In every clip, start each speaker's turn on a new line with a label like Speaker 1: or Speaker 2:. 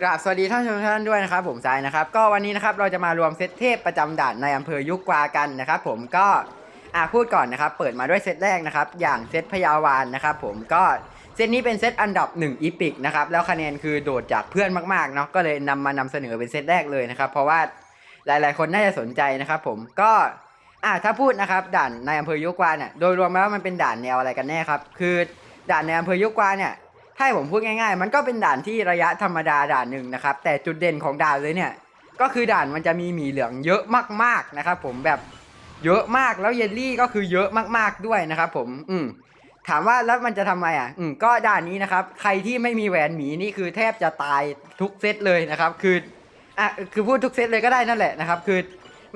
Speaker 1: กราบสวัสดีท่านชมท่านด้วยนะครับผมสายนะครับ ก็วันนี้นะครับเราจะมารวมเซตเทพประจำด่านในอำเภอยุกวากันนะครับ ผมก็อะพูดก่อนนะครับ เปิดมาด้วยเซตแรกนะครับ อย่างเซตพยาวานนะครับ ผมก็เซตนี้เป็นเซตอันดับ1อีพิกนะครับแล้วคะแนนคือโดดจากเพื่อนมากๆเนาะก็เลยนำมานำเสนอเป็นเซตแรกเลยนะครับ เพราะว่าหลายๆ คนน่าจะสนใจนะครับ ผมก็อะถ้าพูดนะครับด่านในอำเภอยุกวาเนี่ยโดยรวมแล้วมันเป็นด่านแนวอะไรกันแน่ครับคือด่านในอำเภอยุกวาเนี่ย ถ้าผมพูดง่ายๆ มันก็เป็นด่านที่ระยะธรรมดาด่านหนึ่งนะครับ แต่จุดเด่นของด่านเลยเนี่ย ก็คือด่านมันจะมีหมีเหลืองเยอะมากๆนะครับ ผมแบบเยอะมากแล้วเยลลี่ก็คือเยอะมากๆด้วยนะครับ ผม อืมถามว่าแล้วมันจะทำไมอะ อืมก็ด่านนี้นะครับ ใครที่ไม่มีแหวนหมีนี่คือแทบจะตายทุกเซตเลยนะครับ คืออะคือพูดทุกเซตเลยก็ได้นั่นแหละนะครับ คือ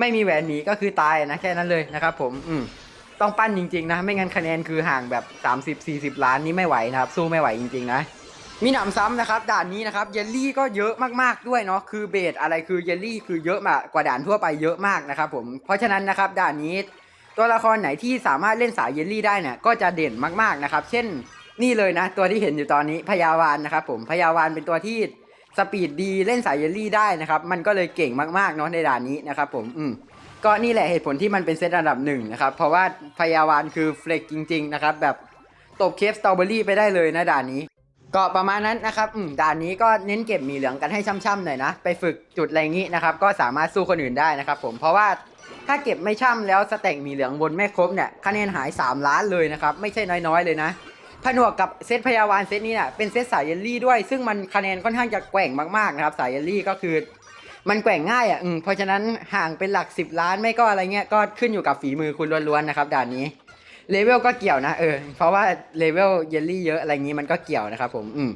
Speaker 1: ไม่มีแหวนหมีก็คือตายนะแค่นั้นเลยนะครับ ผม อืม ต้องปั้นจริง ๆ นะ ไม่งั้นคะแนนคือห่างแบบ 30-40 ล้านนี่ไม่ไหวนะครับ สู้ไม่ไหวจริง ๆ นะมีหนำซ้ำนะครับด่านนี้นะครับเยลลี่ก็เยอะมากๆด้วยเนาะคือเบสอะไรคือเยลลี่คือเยอะมากกว่าด่านทั่วไปเยอะมากนะครับผมเพราะฉะนั้นนะครับด่านนี้ตัวละครไหนที่สามารถเล่นสายเยลลี่ได้เนี่ยก็จะเด่นมากๆนะครับ เช่นนี่เลยนะ ตัวที่เห็นอยู่ตอนนี้พยาวานนะครับผมพยาวานเป็นตัวที่สปีดดีเล่นสายเยลลี่ได้นะครับมันก็เลยเก่งมากๆเนาะในด่านนี้นะครับผมอืม ก็นี่แหละเหตุผลที่มันเป็นเซตอันดับหนึ่งนะครับ เพราะว่าพยาวานคือเฟลกจริง ๆ นะครับ แบบตบเคฟสตรอเบอรี่ไปได้เลยนะด่านนี้ ก็ประมาณนั้นนะครับอืมด่านนี้ก็เน้นเก็บหมีเหลืองกันให้ช่ำๆหน่อยนะ ไปฝึกจุดอะไรงี้นะครับ ก็สามารถสู้คนอื่นได้นะครับผม เพราะว่าถ้าเก็บไม่ช่ำแล้วสแต็กหมีเหลืองบนไม่ครบเนี่ยคะแนนหาย 3 ล้านเลยนะครับ ไม่ใช่น้อยๆเลยนะผนวกกับเซตพยาวานเซตนี้เนี่ยเป็นเซตสายเยลลี่ด้วย ซึ่งมันคะแนนค่อนข้างจะแกว่งมากๆนะครับ สายเยลลี่ก็คือ มันแกว่งง่ายอะอืมเพราะฉะนั้นห่างเป็นหลัก 10 ล้านไม่ก็อะไรเงี้ยก็ขึ้นอยู่กับฝีมือคุณล้วนๆนะครับด่านนี้เลเวลก็เกี่ยวนะเออเพราะว่าเลเวลเยลลี่เยอะอะไรงี้มันก็เกี่ยวนะครับผมอืม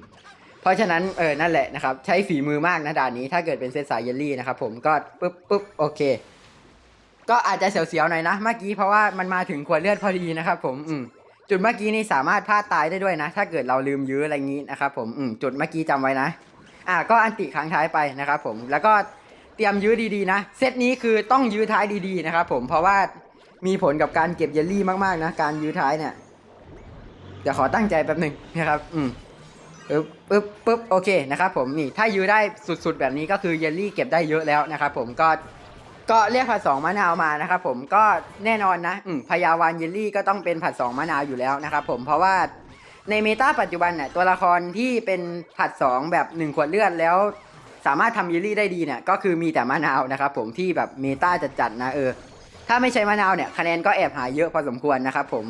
Speaker 1: เพราะฉะนั้นเออนั่นแหละนะครับใช้ฝีมือมากนะด่านนี้ถ้าเกิดเป็นเซตสายเยลลี่นะครับผมก็ปุ๊บปุ๊บโอเค ก็อาจจะเสียวๆหน่อยนะเมื่อกี้เพราะว่ามันมาถึงขวดเลือดพอดีนะครับผมอืมจุดเมื่อกี้นี่สามารถพลาดตายได้ด้วยนะ ถ้าเกิดเราลืมยื้ออะไรงี้นะครับผมอืมจุดเมื่อกี้จำไว้นะ อะก็อันติครั้งท้ายไปนะครับผมแล้วก็ ตรียมยื้อดีๆนะ เซตนี้คือต้องยื้อท้ายดีๆนะครับผมเพราะว่ามีผลกับการเก็บเยลลี่มากๆนะ การยื้อท้ายเนี่ยเดี๋ยวขอตั้งใจแป๊บหนึ่งนะครับ อืมปึ๊บปึ๊บปึ๊บโอเคนะครับผมนี่ถ้ายื้อได้สุดๆแบบนี้ก็คือเยลลี่เก็บได้เยอะแล้วนะครับผมก็ก็เรียกผัดสองมะนาวมานะครับผมก็แน่นอนนะอืมพยาวานเยลลี่ก็ต้องเป็นผัดสองมะนาวอยู่แล้วนะครับผมเพราะว่าในเมตาปัจจุบันเนี่ยตัวละครที่เป็นผัด2แบบ1ขวดเลือดแล้ว สามารถทำเยลลี่ได้ดีเนี่ยก็คือมีแต่มะนาวนะครับผมที่แบบเมตาจัดๆนะเออ ถ้าไม่ใช่มะนาวเนี่ยคะแนนก็แอบหายเยอะพอสมควรนะครับผม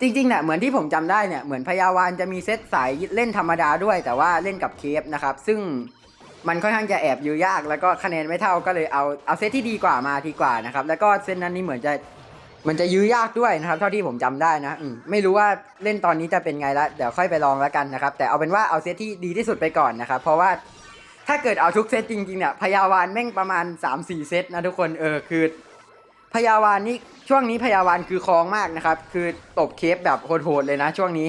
Speaker 1: จริงๆเนี่ยเหมือนที่ผมจำได้เนี่ยเหมือนพยาวานจะมีเซตสายเล่นธรรมดาด้วย แต่ว่าเล่นกับเคฟนะครับซึ่งมันค่อนข้างจะแอบอยู่ยากแล้วก็คะแนนไม่เท่าก็เลยเอาเอาเซตที่ดีกว่ามาดีกว่านะครับแล้วก็เซตนั้นนี่เหมือนจะมันจะยื้อยากด้วยนะครับเท่าที่ผมจำได้นะมไม่รู้ว่าเล่นตอนนี้จะเป็นไงละเดี๋ยวค่อยไปลองแล้วกันนะครับแต่เอาเป็นว่าเอาเซตที่ดีที่สุดไปก่อนนะครับเพราะว่า ถ้าเกิดเอาทุกเซตจริงๆเนี่ยพยาวานแม่งประมาณ 3-4 เซตนะทุกคนเออคือพยาวานนี่ช่วงนี้พยาวานคือคลองมากนะครับ คือตบเคฟแบบโหดๆเลยนะ ช่วงนี้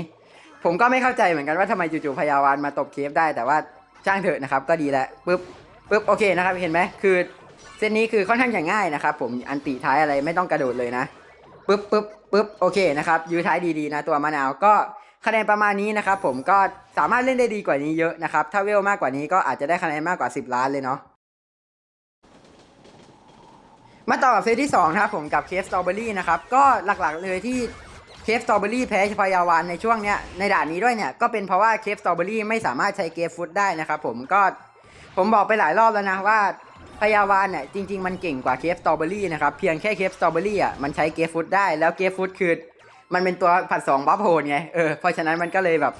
Speaker 1: ผมก็ไม่เข้าใจเหมือนกันว่าทำไมจู่ๆพยาวานมาตบเคฟได้แต่ว่าช่างเถอะนะครับ ก็ดีแล้วปึ๊บปึ๊บโอเคนะครับเห็นไหมคือเซตนี้คือค่อนข้างจะง่ายนะครับ ผมอันติท้ายอะไรไม่ต้องกระโดดเลยนะปึ๊บปึ๊บปึ๊บโอเคนะครับยื้อท้ายดีๆนะตัวมะนาวก็ คะแนนประมาณนี้นะครับผมก็สามารถเล่นได้ดีกว่านี้เยอะนะครับ ถ้าเวลมากกว่านี้ก็อาจจะได้คะแนนมากกว่า 10 ล้านเลยเนาะมาต่อกับเซตที่2นะครับผมกับเคฟสตรอเบอรี่นะครับก็หลักๆเลยที่เคฟสตรอเบอรี่แพ้พยาวานในช่วงเนี้ยในด่านนี้ด้วยเนี่ยก็เป็นเพราะว่าเคฟสตรอเบอรี่ไม่สามารถใช้เกฟฟุตได้นะครับผมก็ผมบอกไปหลายรอบแล้วนะว่าพยาวานเนี่ยจริง ๆ มันเก่งกว่าเคฟสตรอเบอรี่นะครับเพียงแค่เคฟสตรอเบอรี่อะมันใช้เกฟฟุตได้แล้วเกฟฟุตคือ มันเป็นตัวผัดสองบัฟโฮนไงเออเพราะฉะนั้นมันก็เลยแบบ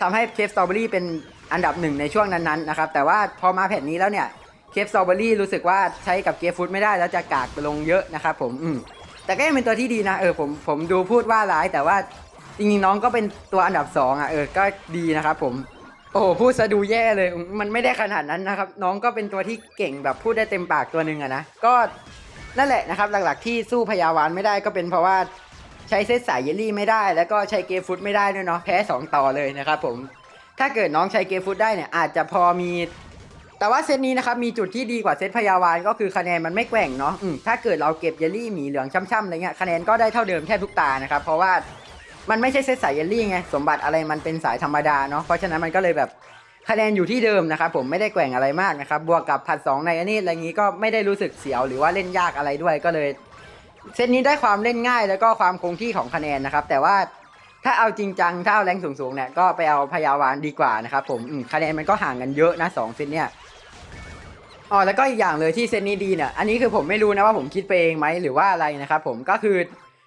Speaker 1: ทำให้เคฟสตรอเบอรี่เป็นอันดับหนึ่งในช่วงนั้นๆนะครับแต่ว่าพอมาแผ่นนี้แล้วเนี่ยเคฟสตรอเบอรี่รู้สึกว่าใช้กับเกฟฟุตไม่ได้แล้วจะกากลงเยอะนะครับผมอืมแต่ก็ยังเป็นตัวที่ดีนะเออผมผมดูพูดว่าร้ายแต่ว่าจริงๆน้องก็เป็นตัวอันดับสองอะเออก็ดีนะครับผมโอ้โหพูดซะดูแย่เลย มันไม่ได้ขนาดนั้นนะครับ น้องก็เป็นตัวที่เก่งแบบพูดได้เต็มปากตัวหนึ่งอะนะก็นั่นแหละนะครับ หลักๆที่สู้พยาวานไม่ได้ก็เป็นเพราะว่า ใช้เซตสายเยลลี่ไม่ได้ แล้วก็ใช้เกฟฟุตไม่ได้ด้วยเนาะแพ้ 2 ต่อเลยนะครับผมถ้าเกิดน้องใช้เกฟฟุตได้เนี่ยอาจจะพอมี แต่ว่าเซตนี้นะครับมีจุดที่ดีกว่าเซตพยาวานก็คือคะแนนมันไม่แกว่งเนาะถ้าเกิดเราเก็บเยลลี่หมีเหลืองช่ำๆอะไรเงี้ยคะแนนก็ได้เท่าเดิมแค่ทุกตานะครับเพราะว่ามันไม่ใช่เซตสายเยลลี่ไงสมบัติอะไรมันเป็นสายธรรมดาเนาะเพราะฉะนั้นมันก็เลยแบบคะแนนอยู่ที่เดิมนะครับผมไม่ได้แกว่งอะไรมากนะครับบวกกับผัดสองในอันนี้อะไรงี้ก็ไม่ได้รู้สึกเสียวหรือว่าเล่นยากอะไรด้วยก็เลย เซตนี้ได้ความเล่นง่ายแล้วก็ความคงที่ของคะแนนนะครับ แต่ว่าถ้าเอาจริงจังถ้าเอาแรงสูงๆเนี่ยก็ไปเอาพยาวานดีกว่านะครับผมคะแนนมันก็ห่างกันเยอะนะสองเซตเนี่ยอ๋อแล้วก็อีกอย่างเลยที่เซตนี้ดีเนี่ยอันนี้คือผมไม่รู้นะว่าผมคิดไปเองไหมหรือว่าอะไรนะครับผมก็คือ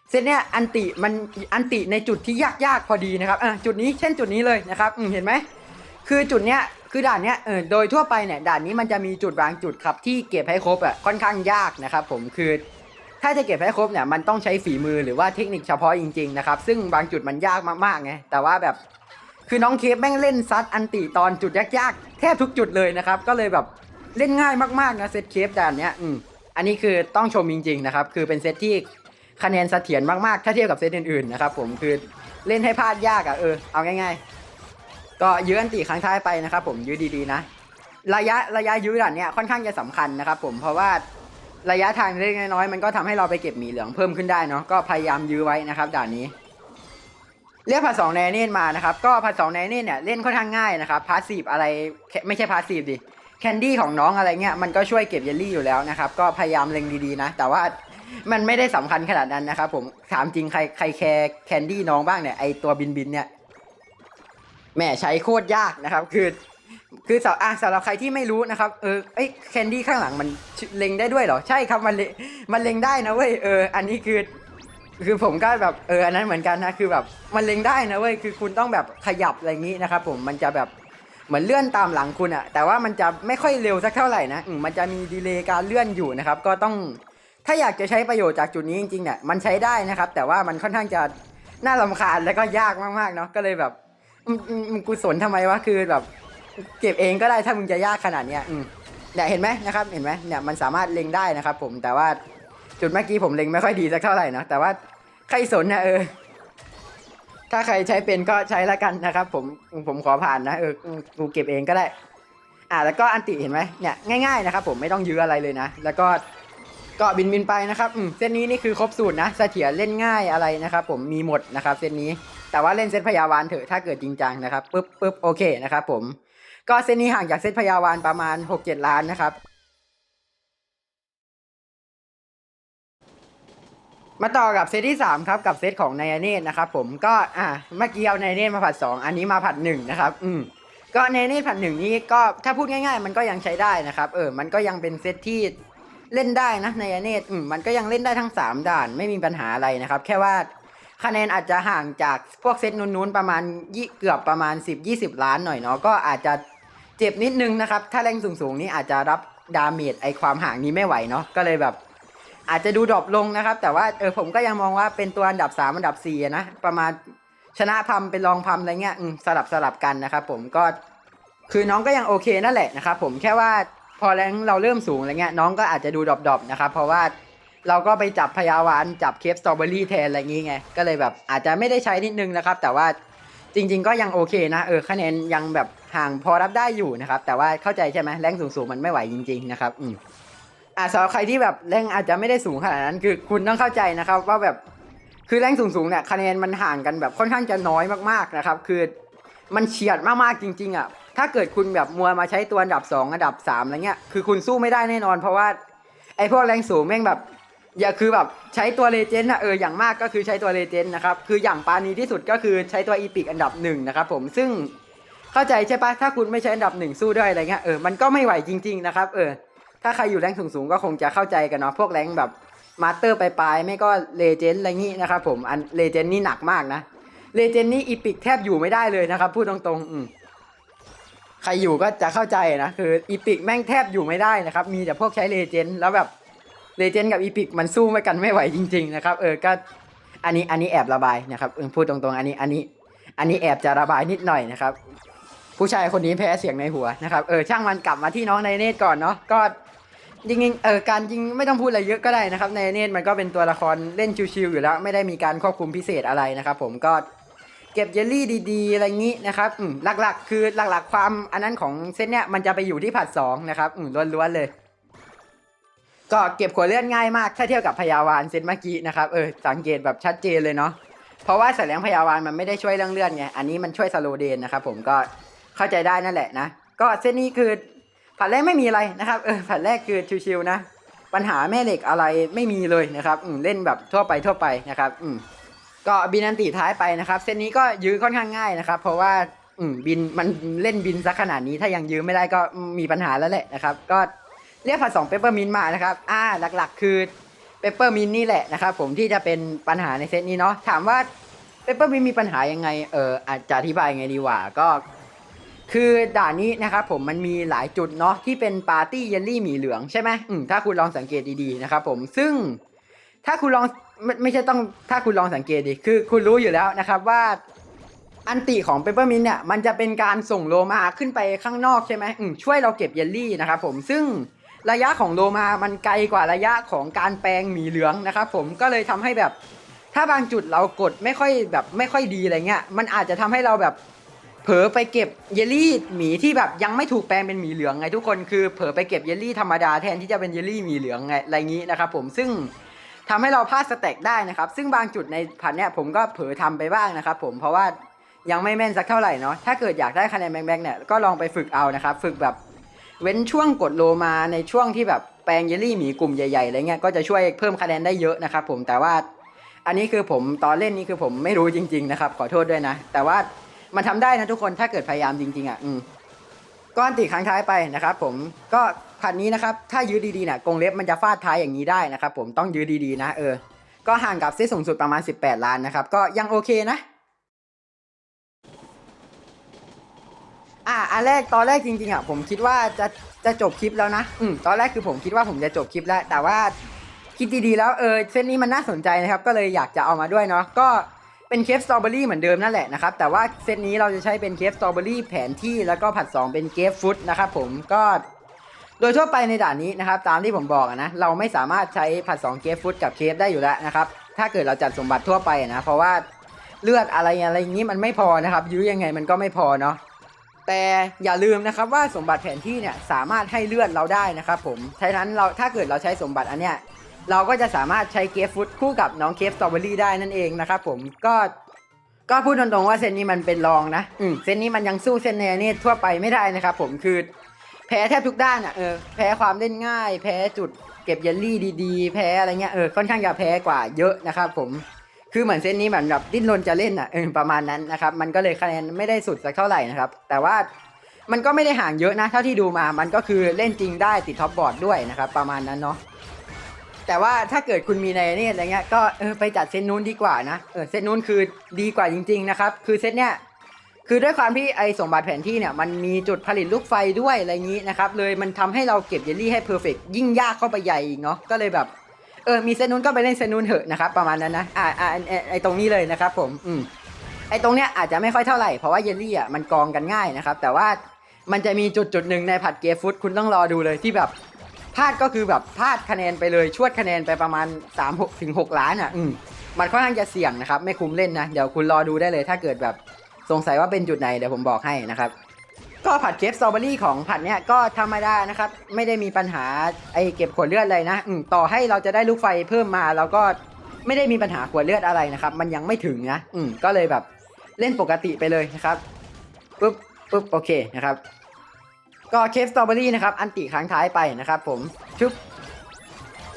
Speaker 1: เซตเนี่ยอันติมันอันติในจุดที่ยากๆพอดีนะครับอะจุดนี้เช่นจุดนี้เลยนะครับอืมเห็นไหมคือจุดเนี้ยคือด่านเนี้ยเออโดยทั่วไปเนี่ยด่านนี้มันจะมีจุดบางจุดครับที่เก็บให้ครบอะค่อนข้างยากนะครับผมคือ ถ้าจะเก็บให้ครบเนี่ยมันต้องใช้ฝีมือหรือว่าเทคนิคเฉพาะจริงๆนะครับซึ่งบางจุดมันยากมากๆไงแต่ว่าแบบคือน้องเคฟแม่งเล่นซัดอันติตอนจุดยากๆ แทบทุกจุดเลยนะครับ ก็เลยแบบเล่นง่ายมากๆนะเซตเคฟด่านเนี้ยอืมอันนี้คือต้องชมจริงๆนะครับคือเป็นเซตที่คะแนนเสถียรมากๆ ถ้าเทียบกับเซตอื่นๆนะครับผมคือเล่นให้พลาดยากอะเออเอาง่ายๆ ก็ยื้ออันติครั้งท้ายไปนะครับผมยื้อดีๆนะ ระยะระยะยื้อด่านเนี้ยค่อนข้างจะสำคัญนะครับผมเพราะว่า ระยะทางเล็กน้อยมันก็ทำให้เราไปเก็บหมีเหลืองเพิ่มขึ้นได้เนาะก็พยายามยื้อไว้นะครับด่านนี้ เรียกผัดสองแนเน่นมานะครับก็ผัดสองแนเน่นเนี่ยเล่นค่อนข้างง่ายนะครับพาสซีฟอะไรไม่ใช่พาสซีฟดิแคนดี้ของน้องอะไรเงี้ยมันก็ช่วยเก็บเยลลี่อยู่แล้วนะครับก็พยายามเล็งดีๆนะ แต่ว่ามันไม่ได้สำคัญขนาดนั้นนะครับผมถามจริงใครใครแคร์แคนดี้น้องบ้างเนี่ยไอตัวบินบินเนี่ยแม่ใช้โคตรยากนะครับ คือ คือสำอะสำหรับใครที่ไม่รู้นะครับเออเอ้แคนดี้ข้างหลังมันเล็งได้ด้วยเหรอใช่ครับมันเลมันเล็งได้นะเว้ยเอออันนี้คือ คือผมก็แบบเอออันนั้นเหมือนกันนะคือแบบมันเล็งได้นะเว้ยคือคุณต้องแบบขยับอะไรอย่างนี้นะครับผมมันจะแบบเหมือนเลื่อนตามหลังคุณอะแต่ว่ามันจะไม่ค่อยเร็วสักเท่าไหร่นะอืมมันจะมีดีเลย์การเลื่อนอยู่นะครับ ก็ต้องถ้าอยากจะใช้ประโยชน์จากจุดนี้จริงๆเนี่ยมันใช้ได้นะครับ แต่ว่ามันค่อนข้างจะน่ารำคาญแล้วก็ยากมากๆเนาะก็เลยแบบอืมอืมกูสนทำไมวะคือแบบ เก็บเองก็ได้ถ้ามึงจะยากขนาดเนี้ยอืมเนี่ยเห็นไหมนะครับเห็นไหมเนี่ยมันสามารถเล็งได้นะครับ ผมแต่ว่าจุดเมื่อกี้ผมเล็งไม่ค่อยดีสักเท่าไหร่นะแต่ว่าใครสนนะเออ ถ้าใครใช้เป็นก็ใช้ละกันนะครับ ผมผมขอผ่านนะเออกูเก็บเองก็ได้ อ่าแล้วก็อันติเห็นไหมเนี่ยง่ายๆนะครับ ผมไม่ต้องยื้ออะไรเลยนะ แล้วก็ก็บินบินไปนะครับเส้นนี้นี่คือครบสูตรนะเสถียรเล่นง่ายอะไรนะครับ ผมมีหมดนะครับเส้นนี้ แต่ว่าเล่นเซตพยาวานเถอะถ้าเกิดจริงจังนะครับปึ๊บปึ๊บโอเคนะครับผม ก็เส้นนี้ห่างจากเซตพยาวานประมาณ 6-7 ล้านนะครับ มาต่อกับเซตที่ 3 ครับกับเซตของไนเนตนะครับผมก็อะเมื่อกี้เอาไนเนตมาผัด 2 อันนี้มาผัด 1 นะครับ อืมก็ไนเนตผัด1นี้ก็ถ้าพูดง่ายๆ มันก็ยังใช้ได้นะครับ เออ มันก็ยังเป็นเซตที่เล่นได้นะไนเนตอืมมันก็ยังเล่นได้ทั้ง 3 ด่านไม่มีปัญหาอะไรนะครับ แค่ว่าคะแนนอาจจะห่างจากพวกเซตนู้นๆประมาณยี่เกือบประมาณ 10-20 ล้านหน่อยเนาะก็อาจจะ เจ็บนิดนึงนะครับ ถ้าแรงสูงๆนี้อาจจะรับดาเมจไอความห่างนี้ไม่ไหวเนาะก็เลยแบบ อาจจะดูดรอปลงนะครับ แต่ว่าเออผมก็ยังมองว่าเป็นตัวอันดับ 3 อันดับ4นะประมาณชนะพัมเป็นรองพัมอะไรเงี้ยสลับสลับกันนะครับผมก็คือน้องก็ยังโอเคนั่นแหละนะครับผมแค่ว่าพอแรงเราเริ่มสูงอะไรเงี้ยน้องก็อาจจะดูดรอปดรอปนะครับเพราะว่าเราก็ไปจับพยาวานจับเคฟสตรอเบอรี่แทนอะไรงี้ไงก็เลยแบบอาจจะไม่ได้ใช้นิดนึงนะครับ แต่ว่า จริง ๆ ก็ยังโอเคนะเออคะแนนยังแบบห่างพอรับได้อยู่นะครับ แต่ว่าเข้าใจใช่ไหมแรงสูงๆมันไม่ไหวจริง ๆ นะครับ อืมอ่าสำหรับใครที่แบบแรงอาจจะไม่ได้สูงขนาดนั้น คือคุณต้องเข้าใจนะครับ ว่าแบบคือแรงสูงๆเนี่ยคะแนนมันห่างกันแบบค่อนข้างจะน้อยมากๆนะครับ คือมันเฉียดมากๆจริง ๆอะถ้าเกิดคุณแบบมัวมาใช้ตัวอันดับ 2 อันดับ3อะไรเงี้ยคือคุณสู้ไม่ได้แน่นอน เพราะว่าไอ้พวกแรงสูงแม่งแบบ อย่าคือแบบใช้ตัวเลเจนด์อะเอออย่างมากก็คือใช้ตัวเลเจนด์นะครับคืออย่างปานีที่สุดก็คือใช้ตัวอีพิกอันดับหนึ่งนะครับผมซึ่งเข้าใจใช่ปะถ้าคุณไม่ใช้อันดับหนึ่งสู้ด้วยอะไรเงี้ยเออมันก็ไม่ไหวจริง ๆนะครับเออถ้าใครอยู่แรงสูงๆก็คงจะเข้าใจกันเนาะพวกแรงแบบมาสเตอร์ไปลายไม่ก็เลเจนด์อะไรงี้นะครับผมอันเลเจนด์นี่หนักมากนะเลเจนด์นี่อีพิกแทบอยู่ไม่ได้เลยนะครับพูดตรงๆอืมใครอยู่ก็จะเข้าใจนะคืออีพิกแม่งแทบอยู่ไม่ได้นะครับมีแต่พวกใช้เลเจนด์แล้วแบบ เลเจนด์กับอีพิกมันสู้ไม่กันไม่ไหวจริง ๆ นะครับ เออก็อันนี้อันนี้แอบระบายนะครับพูดตรงๆ อันนี้อันนี้ อันนี้แอบจะระบายนิดหน่อยนะครับ ผู้ชายคนนี้แพ้เสียงในหัวนะครับเออช่างมันกลับมาที่น้องในเนตก่อนเนาะก็จริงๆเออการจริงไม่ต้องพูดอะไรเยอะก็ได้นะครับในเนตมันก็เป็นตัวละครเล่นชิวๆอยู่แล้ว ไม่ได้มีการควบคุมพิเศษอะไรนะครับผมก็เก็บเยลลี่ดีๆ อะไรงี้นะครับอืมหลักๆ คือหลักๆ ความอันนั้นของเซตเนี้ยมันจะไปอยู่ที่ผัดสองนะครับอืมล้วนๆเลย ก็เก็บขวดเลือดง่ายมาก ถ้าเทียบกับพยาวานเซตเมื่อกี้นะครับเออสังเกตแบบชัดเจนเลยเนาะเพราะว่าสายแรงพยาวานมันไม่ได้ช่วยเรื่องเลือดไงอันนี้มันช่วยสโลเดนนะครับผมก็เข้าใจได้นั่นแหละนะก็เซตนี้คือผัดแรกไม่มีอะไรนะครับเออผัดแรกคือชิวๆนะปัญหาแม่เหล็กอะไรไม่มีเลยนะครับอืมเล่นแบบทั่วไปทั่วไปนะครับอืมก็บินอันติท้ายไปนะครับเซตนี้ก็ยื้อค่อนข้างง่ายนะครับ เพราะว่าอืมบินมันเล่นบินซะขนาดนี้ถ้ายังยื้อไม่ได้ก็มีปัญหาแล้วแหละนะครับ ก็ เรียกผสองเปเปอร์มินมานะครับอ่าหลักๆ คือเปเปอร์มินนี่แหละนะครับผมที่จะเป็นปัญหาในเซตนี้เนาะถามว่าเปเปอร์มินมีปัญหายังไงเอออาจจะอธิบายไงดีว่าก็คือด่านนี้นะครับผมมันมีหลายจุดเนาะที่เป็นปาร์ตี้เยลลี่หมีเหลืองใช่ไหมอืมถ้าคุณลองสังเกตดีๆนะครับผมซึ่งถ้าคุณลองไม่ไม่ใช่ต้องถ้าคุณลองสังเกตดิคือคุณรู้อยู่แล้วนะครับว่าอันติของเปเปอร์มินเนี่ยมันจะเป็นการส่งโลมาขึ้นไปข้างนอกใช่ไหมอืมช่วยเราเก็บเยลลี่นะครับผมซึ่ง ระยะของโลมามันไกลกว่าระยะของการแปลงหมีเหลืองนะครับผมก็เลยทำให้แบบ ถ้าบางจุดเรากดไม่ค่อยแบบไม่ค่อยดีอะไรเงี้ยมันอาจจะทำให้เราแบบเผลอไปเก็บเยลลี่หมีที่แบบยังไม่ถูกแปลงเป็นหมีเหลืองไงทุกคนคือเผลอไปเก็บเยลลี่ธรรมดาแทนที่จะเป็นเยลลี่หมีเหลืองไงอะไรงี้นะครับผมซึ่งทำให้เราพลาดสแต็กได้นะครับ ซึ่งบางจุดในผันเนี่ยผมก็เผลอทำไปบ้างนะครับผมเพราะว่ายังไม่แม่นสักเท่าไหร่เนาะถ้าเกิดอยากได้คะแนนแบงค์เนี่ยก็ลองไปฝึกเอานะครับ ฝึกแบบ เว้นช่วงกดโลมาในช่วงที่แบบแปลงเยลลี่หมีกลุ่มใหญ่ๆอะไรเงี้ยก็จะช่วยเพิ่มคะแนนได้เยอะนะครับผมแต่ว่าอันนี้คือผมตอนเล่นนี่คือผมไม่รู้จริง ๆ นะครับ ขอโทษด้วยนะ แต่ว่ามันทำได้นะทุกคนถ้าเกิดพยายามจริง ๆอะอืมก็อันติครั้งท้ายไปนะครับผมก็ผัดนี้นะครับถ้ายื้อดีๆนี่ยกรงเล็บมันจะฟาดท้ายอย่างนี้ได้นะครับผมต้องยื้อดีๆนะเออก็ห่างกับเซตสูงสุดประมาณ 18 ล้านนะครับก็ยังโอเคนะ อ่าอันแรกตอนแรกจริงๆอะผมคิดว่าจะจะจบคลิปแล้วนะ อืมตอนแรกคือผมคิดว่าผมจะจบคลิปแล้ว แต่ว่าคิดดีๆแล้วเออเซตนี้มันน่าสนใจนะครับ ก็เลยอยากจะเอามาด้วยเนาะก็เป็นเคฟสตรอเบอรี่เหมือนเดิมนั่นแหละนะครับ แต่ว่าเซตนี้เราจะใช้เป็นเคฟสตรอเบอรี่แผนที่แล้วก็ผัด 2 เป็นเกฟฟุตนะครับผมก็โดยทั่วไปในด่านนี้นะครับ ตามที่ผมบอกนะเราไม่สามารถใช้ผัด2เกฟฟุตกับเคฟได้อยู่แล้วนะครับถ้าเกิดเราจัดสมบัติทั่วไปนะ เพราะว่าเลือดอะไรอะไรอย่างนี้มันไม่พอนะครับ ยื้อยังไงมันก็ไม่พอเนาะ แต่อย่าลืมนะครับว่าสมบัติแผนที่เนี่ยสามารถให้เลือดเราได้นะครับผมฉะนั้นเราถ้าเกิดเราใช้สมบัติอันเนี้ยเราก็จะสามารถใช้เกฟฟุตคู่กับน้องเคฟสตรอเบอรี่ได้นั่นเองนะครับผมก็ก็พูดตรงๆว่าเซนนี้มันเป็นรองนะอืมเซนนี้มันยังสู้เซนเนเนตทั่วไปไม่ได้นะครับผมคือแพ้แทบทุกด้านอะเออแพ้ความเล่นง่าย แพ้จุดเก็บเยลลี่ดีๆ แพ้อะไรเงี้ยเออค่อนข้างจะแพ้กว่าเยอะนะครับผม คือเหมือนเซตนี้เหมือนแบบดิ้นรนจะเล่นอะเออประมาณนั้นนะครับ มันก็เลยคะแนนไม่ได้สุดสักเท่าไหร่นะครับ แต่ว่ามันก็ไม่ได้ห่างเยอะนะเท่าที่ดูมา มันก็คือเล่นจริงได้ติดท็อปบอร์ดด้วยนะครับ ประมาณนั้นเนาะแต่ว่าถ้าเกิดคุณมีในนี่อะไรเงี้ยก็เออไปจัดเซตนู้นดีกว่านะเออเซตนู้นคือดีกว่าจริง ๆ นะครับ คือเซตเนี้ยคือด้วยความที่ไอสมบัติแผนที่เนี่ยมันมีจุดผลิตลูกไฟด้วยอะไรอย่างนี้นะครับเลยมันทำให้เราเก็บเยลลี่ให้เพอร์เฟกยิ่งยากเข้าไปใหญ่อีกเนาะก็เลยแบบ เออมีเซนนู้นก็ไปเล่นเซนนู้นเถอะนะครับประมาณนั้นนะอ่าอ่าไอ้ไอตรงนี้เลยนะครับผมอืมไอตรงเนี้ยอาจจะไม่ค่อยเท่าไหร่เพราะว่าเยลลี่อะมันกองกันง่ายนะครับแต่ว่ามันจะมีจุดจุดหนึ่งในผัดเกฟฟุตคุณต้องรอดูเลยที่แบบพลาดก็คือแบบพลาดคะแนนไปเลยชวดคะแนนไปประมาณ3 6ถึง6ล้านอะอืมมันค่อนข้างจะเสี่ยงนะครับ ไม่คุ้มเล่นนะ เดี๋ยวคุณรอดูได้เลยถ้าเกิดแบบสงสัยว่าเป็นจุดไหนเดี๋ยวผมบอกให้นะครับ ก็ผัดเคฟสตรอเบอรี่ของผัดเนี่ยก็ธรรมดานะครับ ไม่ได้มีปัญหาไอเก็บขวดเลือดอะไรนะต่อให้เราจะได้ลูกไฟเพิ่มมาเราก็ไม่ได้มีปัญหาขวดเลือดอะไรนะครับ มันยังไม่ถึงนะอืมก็เลยแบบเล่นปกติไปเลยนะครับปุ๊บปุ๊บโอเคนะครับ ก็เคฟสตรอเบอรี่นะครับ อันติครั้งท้ายไปนะครับ ผมชุบ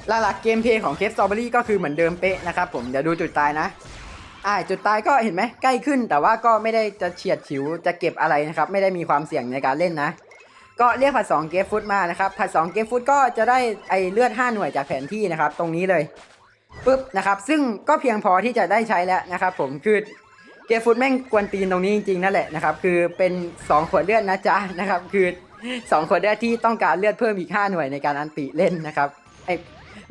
Speaker 1: หลักๆเกมเพลย์ของเคฟสตรอเบอรี่ก็คือเหมือนเดิมเป๊ะนะครับ ผมเดี๋ยวดูจุดตายนะ อ่าจุดตายก็เห็นไหมใกล้ขึ้น แต่ว่าก็ไม่ได้จะเฉียดฉิวจะเก็บอะไรนะครับ ไม่ได้มีความเสี่ยงในการเล่นนะ ก็เรียกผัด2เกฟฟุตมานะครับ ผัด2เกฟฟุตก็จะได้ไอเลือด 5 หน่วยจากแผนที่นะครับ ตรงนี้เลยปุ๊บนะครับซึ่งก็เพียงพอที่จะได้ใช้แล้วนะครับ ผมคือเกฟฟุตแม่งกวนตีนตรงนี้จริงๆนั่นแหละนะครับคือเป็น 2 ขวดเลือดนะจ๊ะนะครับคือ 2 ขวดเลือดที่ต้องการเลือดเพิ่มอีก 5 หน่วยในการอันติเล่นนะครับไอ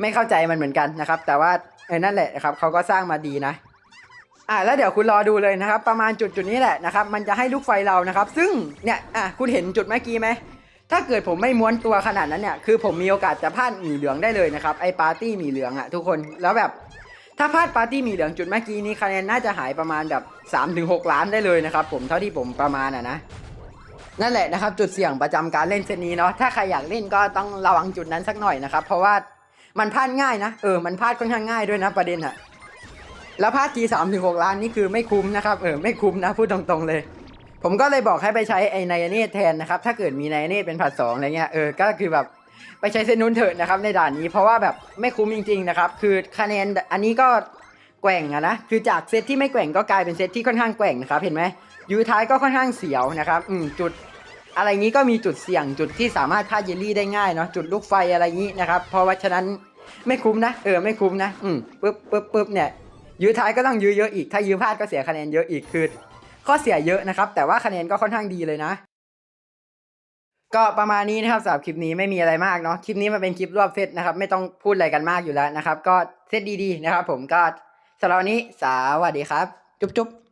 Speaker 1: ไม่เข้าใจมันเหมือนกันนะครับ แต่ว่าเออนั่นแหละนะครับเขาก็สร้างมาดีนะ อะแล้วเดี๋ยวคุณรอดูเลยนะครับ ประมาณจุดจุดนี้แหละนะครับ มันจะให้ลูกไฟเรานะครับ ซึ่งเนี่ยอะคุณเห็นจุดเมื่อกี้ไหมถ้าเกิดผมไม่ม้วนตัวขนาดนั้นเนี่ยคือผมมีโอกาสจะพลาดหมีเหลืองได้เลยนะครับไอ้ปาร์ตี้หมีเหลืองอะทุกคนแล้วแบบถ้าพลาดปาร์ตี้หมีเหลืองจุดเมื่อกี้นี้คะแนนน่าจะหายประมาณแบบ 3-6ถึงล้านได้เลยนะครับผมเท่าที่ผมประมาณอะนะนั่นแหละนะครับ จุดเสี่ยงประจำการเล่นเซตนี้เนาะถ้าใครอยากเล่นก็ต้องระวังจุดนั้นสักหน่อยนะครับ เพราะว่ามันพลาดง่ายนะเออมันพลาดค่อนข้างง่ายด้วยนะประเด็นอะ แล้วพลาดทีสามถึงหกล้านนี่คือไม่คุ้มนะครับเออไม่คุ้มนะพูดตรงๆเลย ผมก็เลยบอกให้ไปใช้ไอ้ไนเนตแทนนะครับ ถ้าเกิดมีไนเนตเป็นผัดสองอะไรเงี้ยเออก็คือแบบไปใช้เซตนู้นเถอะนะครับในด่านนี้เพราะว่าแบบไม่คุ้มจริง ๆนะครับ คือคะแนนอันนี้ก็แกว่งอะนะคือจากเซตที่ไม่แกว่งก็กลายเป็นเซตที่ค่อนข้างแกว่งนะครับเห็นไหมยูท้ายก็ค่อนข้างเสียวนะครับอืมจุดอะไรงี้ก็มีจุดเสี่ยงจุดที่สามารถพลาเยลลี่ได้ง่ายเนาะจุดลูกไฟอะไรงี้นะครับเพราะว่าฉะนั้นไม่คุ้มนะเออไม่คุ้มนะอืมปึ๊บปึ๊บปึ๊บเนี่ย ยื้อท้ายก็ต้องยื้อเยอะอีก ถ้ายื้อพลาดก็เสียคะแนนเยอะอีกคือข้อเสียเยอะนะครับ แต่ว่าคะแนนก็ค่อนข้างดีเลยนะ ก็ประมาณนี้นะครับสำหรับคลิปนี้ไม่มีอะไรมากเนาะคลิปนี้มันเป็นคลิปรวบเซตนะครับ ไม่ต้องพูดอะไรกันมากอยู่แล้วนะครับ ก็เซตดีๆนะครับ ผมก็สำหรับวันนี้สวัสดีครับ จุ๊บๆ